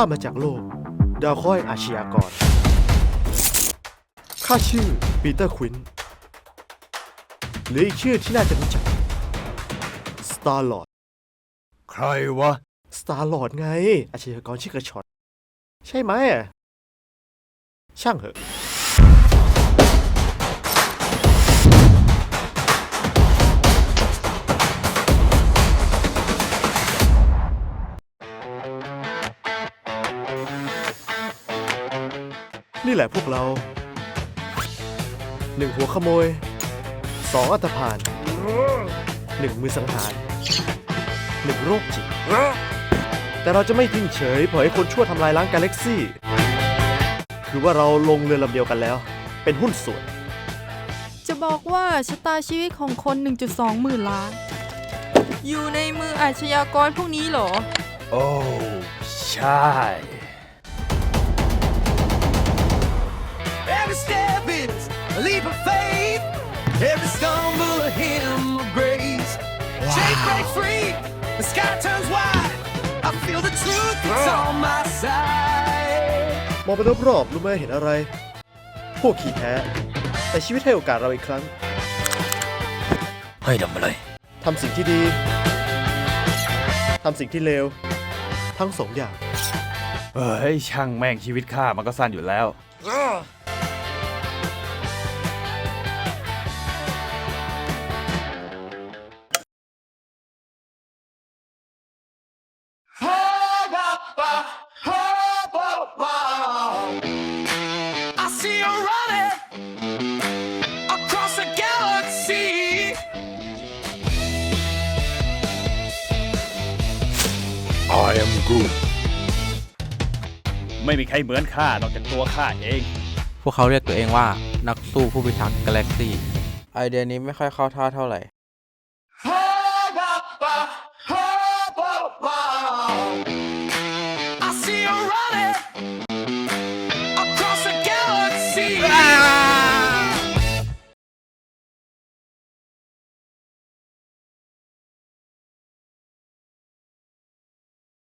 ข้ามาจากโลก ดาวเคราะห์แห่งอาชญากร ข้าชื่อปีเตอร์ควินหรืออีกชื่อที่น่าจะรู้จัก Star Lord ใครวะ Star Lord ไง อาชญากรชื่อกระชอนใช่ไหมอะช่างเหอะ นี่แหละพวกเราหนึ่งหัวขโมยสองอัตภานหนึ่งมือสังหารหนึ่งโรคจิต แต่เราจะไม่ทิ้งเฉยปล่อยให้คนชั่วทำลายล้างกาแล็กซี่ คือว่าเราลงเรือลำเดียวกันแล้ว เป็นหุ้นส่วน จะบอกว่าชะตาชีวิตของคน 1.2 หมื่นล้าน อยู่ในมืออาชญากรพวกนี้เหรอ โอ้ ใช่ a hymn of grace. Chains break free, the sky turns wide. I feel the truth it's on my side. มองไปรอบๆรู้ไหมเห็นอะไร พวกขี่แพ้ แต่ชีวิตให้โอกาสเราอีกครั้ง ให้ทำอะไร ทำสิ่งที่ดี ทำสิ่งที่เลว ทั้งสองอย่างเฮ้ยช่างแม่งชีวิตข้ามันก็สั้นอยู่แล้ว good ไม่มีใครเหมือนข้านอกจากตัวข้าเอง พวกเขาเรียกตัวเองว่านักสู้ผู้พิทักษ์กาแล็กซี่ ไอเดียนี้ไม่ค่อยเข้าท่าเท่าไหร่ I see you running across the galaxy.